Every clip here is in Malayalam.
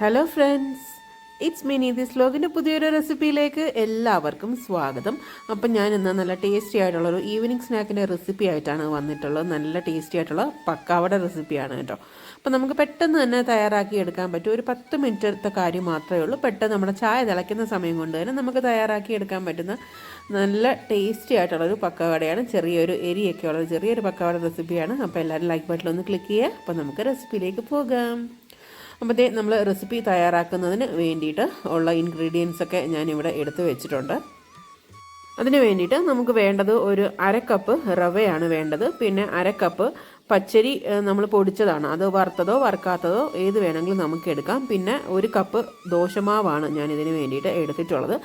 Hello friends it's Mini this ലോഗിന്റെ പുതിയൊരു റെസിപ്പിയിലേക്ക് എല്ലാവർക്കും സ്വാഗതം. അപ്പം ഞാൻ ഇന്ന് നല്ല ടേസ്റ്റി ആയിട്ടുള്ള ഒരു ഈവനിങ് സ്നാക്കിന്റെ റെസിപ്പി ആയിട്ടാണ് വന്നിട്ടുള്ളത്. നല്ല ടേസ്റ്റി ആയിട്ടുള്ള പക്കാവട റെസിപ്പിയാണ് കേട്ടോ. അപ്പം നമുക്ക് പെട്ടെന്ന് തന്നെ തയ്യാറാക്കി എടുക്കാൻ പറ്റും. ഒരു പത്ത് മിനിറ്റത്തെ കാര്യം മാത്രമേ ഉള്ളൂ. പെട്ടെന്ന് നമ്മുടെ ചായ തിളയ്ക്കുന്ന സമയം കൊണ്ട് തന്നെ നമുക്ക് തയ്യാറാക്കി എടുക്കാൻ പറ്റുന്ന നല്ല ടേസ്റ്റി ആയിട്ടുള്ളൊരു പക്കവടയാണ്. ചെറിയൊരു എരിയൊക്കെ ഉള്ള ചെറിയൊരു പക്കവട റെസിപ്പിയാണ് അപ്പോൾ എല്ലാവരും ലൈക്ക് ബട്ടൺ ഒന്ന് ക്ലിക്ക് ചെയ്യുക. അപ്പോൾ നമുക്ക് റെസിപ്പിയിലേക്ക് പോകാം. അപ്പോഴത്തേ നമ്മൾ റെസിപ്പി തയ്യാറാക്കുന്നതിന് വേണ്ടിയിട്ട് ഉള്ള ഇൻഗ്രീഡിയൻസ് ഒക്കെ ഞാനിവിടെ എടുത്ത് വെച്ചിട്ടുണ്ട്. അതിന് വേണ്ടിയിട്ട് നമുക്ക് വേണ്ടത് ഒരു അര കപ്പ് റവയാണ് വേണ്ടത്. പിന്നെ അര കപ്പ് പച്ചരി നമ്മൾ പൊടിച്ചതാണ്. അത് വറുത്തതോ വറുക്കാത്തതോ ഏത് വേണമെങ്കിലും നമുക്ക് എടുക്കാം. പിന്നെ ഒരു കപ്പ് ദോശമാവാണ് ഞാൻ ഇതിന് വേണ്ടിയിട്ട് എടുത്തിട്ടുള്ളത്.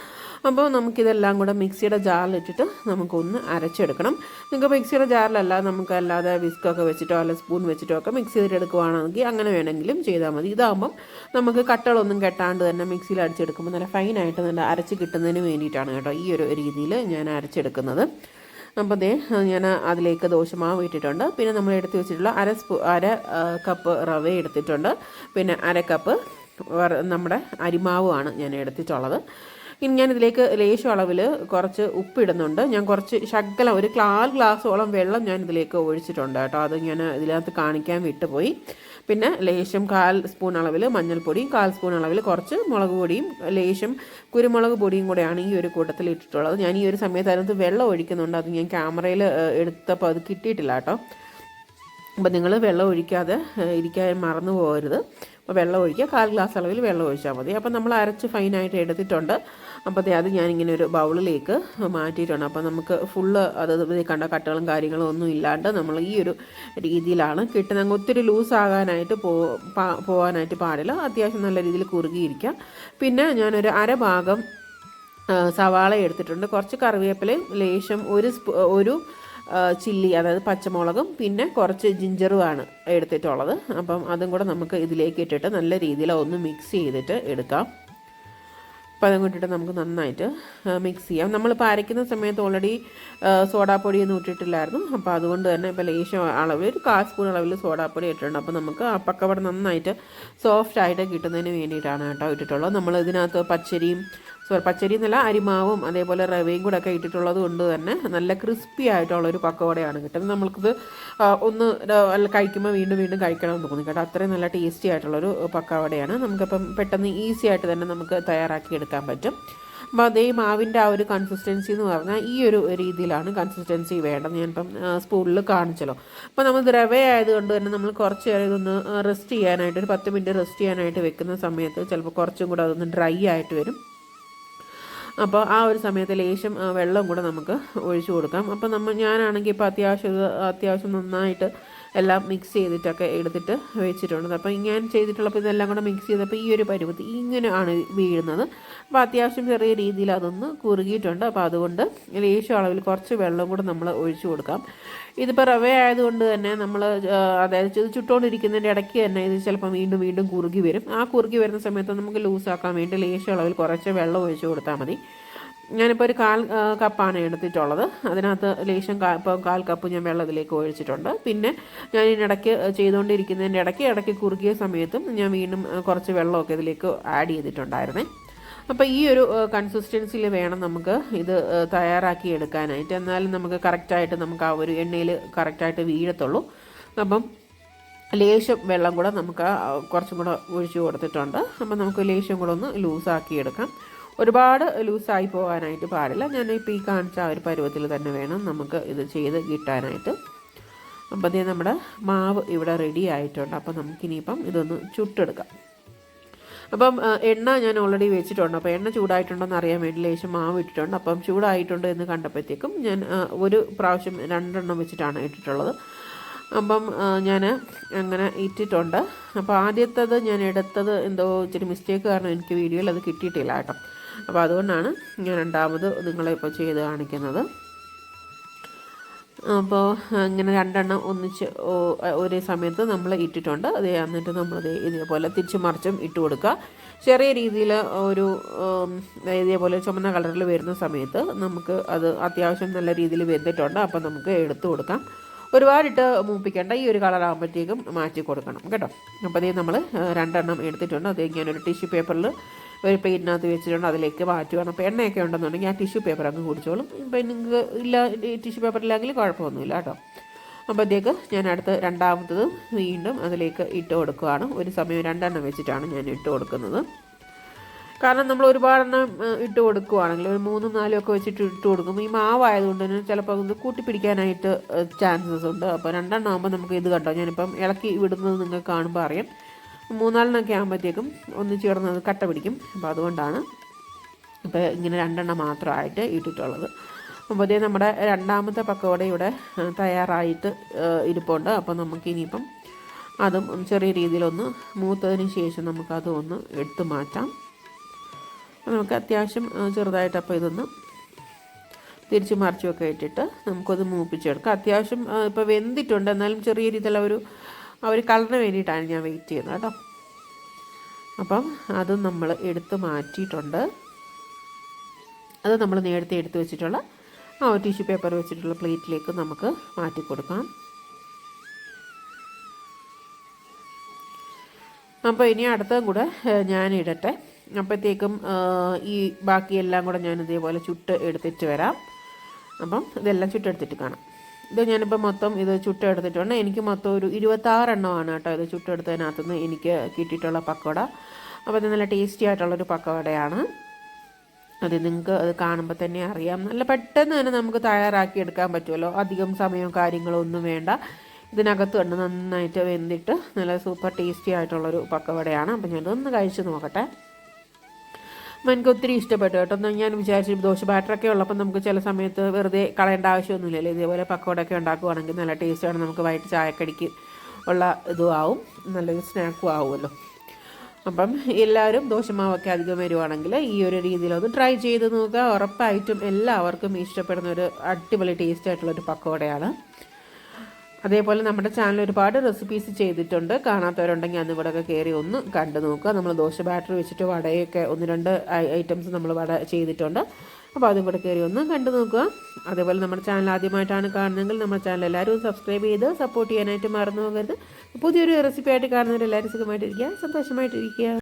അപ്പോൾ നമുക്കിതെല്ലാം കൂടെ മിക്സിയുടെ ജാറിലിട്ടിട്ട് നമുക്കൊന്ന് അരച്ചെടുക്കണം. നിങ്ങൾക്ക് മിക്സിയുടെ ജാറിലല്ല നമുക്ക് അല്ലാതെ വിസ്കൊക്കെ വെച്ചിട്ടോ അല്ല സ്പൂൺ വെച്ചിട്ടോ ഒക്കെ മിക്സ് ചെയ്തിട്ട് എടുക്കുവാണെങ്കിൽ അങ്ങനെ വേണമെങ്കിലും ചെയ്താൽ മതി. ഇതാകുമ്പം നമുക്ക് കട്ടകളൊന്നും കെട്ടാണ്ട് തന്നെ മിക്സിയിൽ അടിച്ചെടുക്കുമ്പോൾ നല്ല ഫൈനായിട്ട് നല്ല അരച്ച് കിട്ടുന്നതിന് വേണ്ടിയിട്ടാണ് കേട്ടോ ഈ ഒരു രീതിയിൽ ഞാൻ അരച്ചെടുക്കുന്നത്. അപ്പോൾ ദേ ഞാൻ അതിലേക്ക് ദോശമാവ് ഇട്ടിട്ടുണ്ട്. പിന്നെ നമ്മൾ എടുത്ത് വെച്ചിട്ടുള്ള അര സ്പൂ അര കപ്പ് റവ എടുത്തിട്ടുണ്ട്. പിന്നെ അര കപ്പ് നമ്മുടെ അരിമാവുമാണ് ഞാൻ എടുത്തിട്ടുള്ളത്. ഇനി ഞാൻ ഇതിലേക്ക് ലേശം അളവിൽ കുറച്ച് ഉപ്പിടുന്നുണ്ട്. ഞാൻ കുറച്ച് ശകലം ഒരു കാൽ ഗ്ലാസ്സോളം വെള്ളം ഞാൻ ഇതിലേക്ക് ഒഴിച്ചിട്ടുണ്ട് കേട്ടോ. അത് ഞാൻ ഇതിനകത്ത് കാണിക്കാൻ വിട്ടുപോയി. പിന്നെ ലേശം കാൽ സ്പൂൺ അളവിൽ മഞ്ഞൾപ്പൊടിയും കാൽ സ്പൂൺ അളവിൽ കുറച്ച് മുളക് പൊടിയും ലേശം കുരുമുളക് പൊടിയും കൂടെയാണ് ഈ ഒരു കൂട്ടത്തിൽ ഇട്ടിട്ടുള്ളത്. ഞാൻ ഈ ഒരു സമയത്ത് അതിനകത്ത് വെള്ളം ഒഴിക്കുന്നുണ്ട്. അത് ഞാൻ ക്യാമറയിൽ എടുത്തപ്പോൾ അത് കിട്ടിയിട്ടില്ല കേട്ടോ. അപ്പോൾ നിങ്ങൾ വെള്ളം ഒഴിക്കാതെ ഇരിക്കാൻ മറന്നു പോകരുത്. അപ്പോൾ വെള്ളം ഒഴിക്കുക. കാൽ ഗ്ലാസ് അളവിൽ വെള്ളം ഒഴിച്ചാൽ മതി. അപ്പോൾ നമ്മൾ അരച്ച് ഫൈനായിട്ട് എടുത്തിട്ടുണ്ട്. അപ്പോൾ അത് ഞാനിങ്ങനെ ഒരു ബൗളിലേക്ക് മാറ്റിയിട്ടുണ്ട്. അപ്പോൾ നമുക്ക് ഫുള്ള് അത് കണ്ട കട്ടകളും കാര്യങ്ങളും ഒന്നും ഇല്ലാണ്ട് നമ്മൾ ഈ ഒരു രീതിയിലാണ് കിട്ടുന്നത്. ഒത്തിരി ലൂസ് ആകാനായിട്ട് പോ പോകാനായിട്ട് പാടില്ല. അത്യാവശ്യം നല്ല രീതിയിൽ കുറുകിയിരിക്കാം. പിന്നെ ഞാനൊരു അരഭാഗം സവാള എടുത്തിട്ടുണ്ട്. കുറച്ച് കറിവേപ്പിലയും ലേശം ഒരു സ്പൂ ഒരു ചില്ലി അതായത് പച്ചമുളകും പിന്നെ കുറച്ച് ജിഞ്ചറുമാണ് എടുത്തിട്ടുള്ളത്. അപ്പം അതും കൂടെ നമുക്ക് ഇതിലേക്ക് ഇട്ടിട്ട് നല്ല രീതിയിൽ ഒന്ന് മിക്സ് ചെയ്തിട്ട് എടുക്കാം. അപ്പം അതും കൊണ്ടിട്ട് നമുക്ക് നന്നായിട്ട് മിക്സ് ചെയ്യാം. നമ്മളിപ്പോൾ അരയ്ക്കുന്ന സമയത്ത് ഓൾറെഡി സോഡാപ്പൊടി ഒന്നും ഇട്ടിട്ടില്ലായിരുന്നു. അപ്പോൾ അതുകൊണ്ട് തന്നെ ഇപ്പോൾ ലേശം അളവിൽ ഒരു കാൽ സ്പൂൺ അളവിൽ സോഡാപ്പൊടി ഇട്ടിട്ടുണ്ട്. അപ്പോൾ നമുക്ക് ആ പക്കവട നന്നായിട്ട് സോഫ്റ്റ് ആയിട്ട് കിട്ടുന്നതിന് വേണ്ടിയിട്ടാണ് കേട്ടോ ഇട്ടിട്ടുള്ളത്. നമ്മൾ ഇതിനകത്ത് പച്ചരിയും സോറി പച്ചരി എന്നല്ല അരിമാവും അതേപോലെ റവയും കൂടെ ഒക്കെ ഇട്ടിട്ടുള്ളത് കൊണ്ട് തന്നെ നല്ല ക്രിസ്പി ആയിട്ടുള്ള ഒരു പക്കോടയാണ് കിട്ടുന്നത്. നമ്മൾക്കിത് ഒന്ന് കഴിക്കുമ്പോൾ വീണ്ടും വീണ്ടും കഴിക്കണമെന്ന് തോന്നി കേട്ടോ. അത്രയും നല്ല ടേസ്റ്റി ആയിട്ടുള്ളൊരു പക്കവടയാണ്. നമുക്കിപ്പം പെട്ടെന്ന് ഈസി ആയിട്ട് തന്നെ നമുക്ക് തയ്യാറാക്കി എടുക്കാൻ പറ്റും. അപ്പോൾ അതേ മാവിന്റെ ആ ഒരു കൺസിസ്റ്റൻസി എന്ന് പറഞ്ഞാൽ ഈ ഒരു രീതിയിലാണ് കൺസിസ്റ്റൻസി വേണ്ടത്. ഞാനിപ്പം സ്പൂണിൽ കാണിച്ചല്ലോ. അപ്പോൾ നമ്മൾ ദ്രവ ആയതുകൊണ്ട് തന്നെ നമ്മൾ കുറച്ച് നേരം ഇതൊന്ന് റെസ്റ്റ് ചെയ്യാനായിട്ട് ഒരു പത്ത് മിനിറ്റ് റെസ്റ്റ് ചെയ്യാനായിട്ട് വെക്കുന്ന സമയത്ത് ചിലപ്പോൾ കുറച്ചും കൂടെ അതൊന്ന് ഡ്രൈ ആയിട്ട് വരും. അപ്പോൾ ആ ഒരു സമയത്ത് ലേശം വെള്ളം കൂടെ നമുക്ക് ഒഴിച്ചു കൊടുക്കാം. അപ്പോൾ നമ്മൾ ഞാനാണെങ്കിൽ ഇപ്പോൾ അത്യാവശ്യം അത്യാവശ്യം നന്നായിട്ട് എല്ലാം മിക്സ് ചെയ്തിട്ടൊക്കെ എടുത്തിട്ട് വെച്ചിട്ടുണ്ട്. അപ്പോൾ ഞാൻ ചെയ്തിട്ടുള്ളപ്പോൾ ഇതെല്ലാം കൂടെ മിക്സ് ചെയ്തപ്പോൾ ഈ ഒരു പരുവത്തി ഇങ്ങനെയാണ് വീഴുന്നത്. അപ്പോൾ അത്യാവശ്യം ചെറിയ രീതിയിൽ അതൊന്ന് കുറുകിയിട്ടുണ്ട്. അപ്പോൾ അതുകൊണ്ട് ലേശം അളവിൽ കുറച്ച് വെള്ളം കൂടെ നമ്മൾ ഒഴിച്ചു കൊടുക്കാം. ഇതിപ്പോൾ റവ ആയതുകൊണ്ട് തന്നെ നമ്മൾ അതായത് ഇത് ചുട്ടുകൊണ്ടിരിക്കുന്നതിന്റെ ഇടയ്ക്ക് തന്നെ ഇത് ചിലപ്പോൾ വീണ്ടും വീണ്ടും കുറുകി വരും. ആ കുറുകി വരുന്ന സമയത്ത് നമുക്ക് ലൂസാക്കാൻ വേണ്ടി ലേശം അളവിൽ കുറച്ച് വെള്ളം ഒഴിച്ചു കൊടുത്താൽ മതി. ഞാനിപ്പോൾ ഒരു കാൽ കപ്പാണ് എടുത്തിട്ടുള്ളത്. അതിനകത്ത് ലേശം ഇപ്പോൾ കാൽ കപ്പ് ഞാൻ വെള്ളത്തിലേക്ക് ഒഴിച്ചിട്ടുണ്ട്. പിന്നെ ഞാൻ ഇതിനിടയ്ക്ക് ചെയ്തുകൊണ്ടിരിക്കുന്നതിന്റെ ഇടയ്ക്ക് ഇടയ്ക്ക് കുറുകിയ സമയത്തും ഞാൻ വീണ്ടും കുറച്ച് വെള്ളമൊക്കെ ഇതിലേക്ക് ആഡ് ചെയ്തിട്ടുണ്ടായിരുന്നേ. അപ്പോൾ ഈ ഒരു കൺസിസ്റ്റൻസിയിൽ വേണം നമുക്ക് ഇത് തയ്യാറാക്കി എടുക്കാനായിട്ട്. എന്നാലും നമുക്ക് കറക്റ്റായിട്ട് നമുക്ക് ആ ഒരു എണ്ണയിൽ കറക്റ്റായിട്ട് വീഴത്തുള്ളൂ. അപ്പം ലേശം വെള്ളം കൂടെ നമുക്ക് കുറച്ചും കൂടെ ഒഴിച്ചു കൊടുത്തിട്ടുണ്ട്. അപ്പം നമുക്ക് ലേശം കൂടെ ഒന്ന് ലൂസാക്കി എടുക്കാം. ഒരുപാട് ലൂസായി പോകാനായിട്ട് പാടില്ല. ഞാൻ ഇപ്പോൾ ഈ കാണിച്ച ആ ഒരു പരുവത്തിൽ തന്നെ വേണം നമുക്ക് ഇത് ചെയ്ത് കിട്ടാനായിട്ട്. അപ്പോൾ അതേ നമ്മുടെ മാവ് ഇവിടെ റെഡി ആയിട്ടുണ്ട്. അപ്പോൾ നമുക്കിനിയിപ്പം ഇതൊന്ന് ചുട്ടെടുക്കാം. അപ്പം എണ്ണ ഞാൻ ഓൾറെഡി വെച്ചിട്ടുണ്ട്. അപ്പോൾ എണ്ണ ചൂടായിട്ടുണ്ടോയെന്ന് അറിയാൻ വേണ്ടി ലേശം മാവ് ഇട്ടിട്ടുണ്ട്. അപ്പം ചൂടായിട്ടുണ്ട് എന്ന് കണ്ടപ്പോഴത്തേക്കും ഞാൻ ഒരു പ്രാവശ്യം രണ്ടെണ്ണം വെച്ചിട്ടാണ് ഇട്ടിട്ടുള്ളത്. അപ്പം ഞാൻ അങ്ങനെ ഇട്ടിട്ടുണ്ട്. അപ്പോൾ ആദ്യത്തത് ഞാൻ എടുത്തത് എന്തോ ഇച്ചിരി മിസ്റ്റേക്ക് കാരണം എനിക്ക് വീഡിയോയിൽ അത് കിട്ടിയിട്ടില്ല കേട്ടോ. അപ്പോൾ അതുകൊണ്ടാണ് ഞാൻ രണ്ടാമത് നിങ്ങളെ ഇപ്പോൾ ചെയ്ത് കാണിക്കുന്നത്. അപ്പോൾ ഇങ്ങനെ രണ്ടെണ്ണം ഒന്നിച്ച് ഒരേ സമയത്ത് നമ്മൾ ഇട്ടിട്ടുണ്ട്. അത് എന്നിട്ട് നമ്മൾ ഇതേപോലെ തിരിച്ച് മറിച്ചും ഇട്ട് കൊടുക്കുക. ചെറിയ രീതിയിൽ ഒരു ഇതേപോലെ ചുമന്ന കളറിൽ വരുന്ന സമയത്ത് നമുക്ക് അത് അത്യാവശ്യം നല്ല രീതിയിൽ വെന്തിട്ടുണ്ട്. അപ്പോൾ നമുക്ക് എടുത്തു കൊടുക്കാം. ഒരുപാടിട്ട് മൂപ്പിക്കേണ്ട ഈ ഒരു കളറാകുമ്പോഴത്തേക്കും മാറ്റി കൊടുക്കണം. കേട്ടോ? അപ്പോൾ അതേ നമ്മൾ രണ്ടെണ്ണം എടുത്തിട്ടുണ്ട്. അത് ഞാനൊരു ടിഷ്യൂ പേപ്പറിൽ ഒരു പ്ലേറ്റിനകത്ത് വെച്ചിട്ടുണ്ട് അതിലേക്ക് മാറ്റുകയാണ് അപ്പോൾ എണ്ണയൊക്കെ ഉണ്ടെന്നുണ്ടെങ്കിൽ ഞാൻ ടിഷ്യൂ പേപ്പർ അങ്ങ് കുടിച്ചോളും. ഇപ്പം നിങ്ങൾക്ക് ഇല്ല ടിഷ്യൂ പേപ്പർ ഇല്ലെങ്കിൽ കുഴപ്പമൊന്നുമില്ല കേട്ടോ. അപ്പോഴത്തേക്ക് ഞാൻ അടുത്ത് രണ്ടാമത്തത് വീണ്ടും അതിലേക്ക് ഇട്ട് കൊടുക്കുകയാണ്. ഒരു സമയം രണ്ടെണ്ണം വെച്ചിട്ടാണ് ഞാൻ ഇട്ട് കൊടുക്കുന്നത്. കാരണം നമ്മൾ ഒരുപാടെണ്ണം ഇട്ട് കൊടുക്കുവാണെങ്കിൽ ഒരു മൂന്നും നാലും ഒക്കെ വെച്ചിട്ട് ഇട്ട് കൊടുക്കുമ്പോൾ ഈ മാവായതുകൊണ്ട് തന്നെ ചിലപ്പോൾ അത് കൂട്ടിപ്പിടിക്കാനായിട്ട് ചാൻസസ് ഉണ്ട്. അപ്പോൾ രണ്ടെണ്ണം ആകുമ്പോൾ നമുക്ക് ഇത് കണ്ടോ? ഞാനിപ്പം ഇളക്കി വിടുന്നത് നിങ്ങൾക്ക് കാണുമ്പോൾ അറിയാം. മൂന്നാലെണ്ണമൊക്കെ ആകുമ്പോഴത്തേക്കും ഒന്ന് ചേർന്ന് കട്ട പിടിക്കും. അപ്പോൾ അതുകൊണ്ടാണ് ഇപ്പോൾ ഇങ്ങനെ രണ്ടെണ്ണം മാത്രമായിട്ട് ഇട്ടിട്ടുള്ളത്. അപ്പോൾ നമ്മുടെ രണ്ടാമത്തെ പക്കോട ഇവിടെ തയ്യാറായിട്ട് ഇരിപ്പുണ്ട്. അപ്പോൾ നമുക്കിനിയിപ്പം അതും ചെറിയ രീതിയിലൊന്ന് മൂത്തതിന് ശേഷം നമുക്കത് ഒന്ന് എടുത്തു മാറ്റാം. നമുക്ക് അത്യാവശ്യം ചെറുതായിട്ട് അപ്പോൾ ഇതൊന്ന് തിരിച്ചു മറിച്ചുമൊക്കെ ഇട്ടിട്ട് നമുക്കത് മൂപ്പിച്ചെടുക്കാം. അത്യാവശ്യം ഇപ്പോൾ വെന്തിട്ടുണ്ട്. എന്നാലും ചെറിയ രീതിയിലുള്ള ഒരു ആ ഒരു കളറിന് വേണ്ടിയിട്ടാണ് ഞാൻ വെയിറ്റ് ചെയ്യുന്നത് കേട്ടോ. അപ്പം അത് നമ്മൾ എടുത്ത് മാറ്റിയിട്ടുണ്ട്. അത് നമ്മൾ നേരത്തെ എടുത്ത് വെച്ചിട്ടുള്ള ആ ഒരു ടിഷ്യൂ പേപ്പർ വെച്ചിട്ടുള്ള പ്ലേറ്റിലേക്ക് നമുക്ക് മാറ്റി കൊടുക്കാം. അപ്പോൾ ഇനി അടുത്തതും കൂടെ ഞാൻ ഇടട്ടെ. അപ്പോഴത്തേക്കും ഈ ബാക്കിയെല്ലാം കൂടെ ഞാൻ ഇതേപോലെ ചുട്ട് എടുത്തിട്ട് വരാം. അപ്പം ഇതെല്ലാം ചുട്ടെടുത്തിട്ട് കാണാം. ഇത് ഞാനിപ്പോൾ മൊത്തം ഇത് ചുട്ടെടുത്തിട്ടുണ്ട്. എനിക്ക് മൊത്തം ഒരു ഇരുപത്താറെണ്ണമാണ് കേട്ടോ ഇത് ചുട്ടെടുത്തതിനകത്തുനിന്ന് എനിക്ക് കിട്ടിയിട്ടുള്ള പക്കോട. അപ്പോൾ ഇത് നല്ല ടേസ്റ്റി ആയിട്ടുള്ളൊരു പക്കോടയാണ്. അത് നിങ്ങൾക്ക് അത് കാണുമ്പോൾ തന്നെ അറിയാം. നല്ല പെട്ടെന്ന് തന്നെ നമുക്ക് തയ്യാറാക്കി എടുക്കാൻ പറ്റുമല്ലോ. അധികം സമയവും കാര്യങ്ങളോ ഒന്നും വേണ്ട. ഇതിനകത്ത് കണ്ട് നന്നായിട്ട് വെന്തിട്ട് നല്ല സൂപ്പർ ടേസ്റ്റി ആയിട്ടുള്ളൊരു പക്കവടയാണ് അപ്പം ഞാനതൊന്ന് കഴിച്ച് നോക്കട്ടെ. എനിക്ക് ഒത്തിരി ഇഷ്ടപ്പെട്ടു കേട്ടോ. ഞാൻ വിചാരിച്ചു ദോശ ബാറ്ററൊക്കെ ഉള്ളപ്പോൾ നമുക്ക് ചില സമയത്ത് വെറുതെ കളയേണ്ട ആവശ്യമൊന്നുമില്ലല്ലോ ഇതേപോലെ പക്കോടൊക്കെ ഉണ്ടാക്കുവാണെങ്കിൽ നല്ല ടേസ്റ്റാണ് നമുക്ക് വൈകിട്ട് ചായക്കടിക്ക് ഉള്ള ഇതും ആവും. നല്ലൊരു സ്നാക്കും ആവുമല്ലോ. അപ്പം എല്ലാവരും ദോശമാവൊക്കെ അധികം വരുവാണെങ്കിൽ ഈ ഒരു രീതിയിലൊന്ന് ട്രൈ ചെയ്ത് നോക്കുക. ഉറപ്പായിട്ടും എല്ലാവർക്കും ഇഷ്ടപ്പെടുന്ന ഒരു അടിപൊളി ടേസ്റ്റ് ആയിട്ടുള്ള ഒരു പക്കോടയാണ്. അതേപോലെ നമ്മുടെ ചാനൽ ഒരുപാട് റെസിപ്പീസ് ചെയ്തിട്ടുണ്ട്. കാണാത്തവരുണ്ടെങ്കിൽ അന്ന് ഇവിടെ ഒക്കെ കയറി ഒന്ന് കണ്ടു നോക്കുക. നമ്മൾ ദോശ ബാറ്ററി വെച്ചിട്ട് വടയൊക്കെ ഒന്ന് രണ്ട് ഐറ്റംസ് നമ്മൾ വട ചെയ്തിട്ടുണ്ട്. അപ്പോൾ അതും കൂടെ കയറി ഒന്ന് കണ്ടു നോക്കുക. അതേപോലെ നമ്മുടെ ചാനൽ ആദ്യമായിട്ടാണ് കാണുന്നതെങ്കിൽ നമ്മുടെ ചാനൽ എല്ലാവരും സബ്സ്ക്രൈബ് ചെയ്ത് സപ്പോർട്ട് ചെയ്യാനായിട്ട് മറന്നു പോകരുത്. പുതിയൊരു റെസിപ്പി ആയിട്ട് കാണുന്നവരെല്ലാവരും സുഖമായിട്ടിരിക്കുക. സന്തോഷമായിട്ടിരിക്കുക.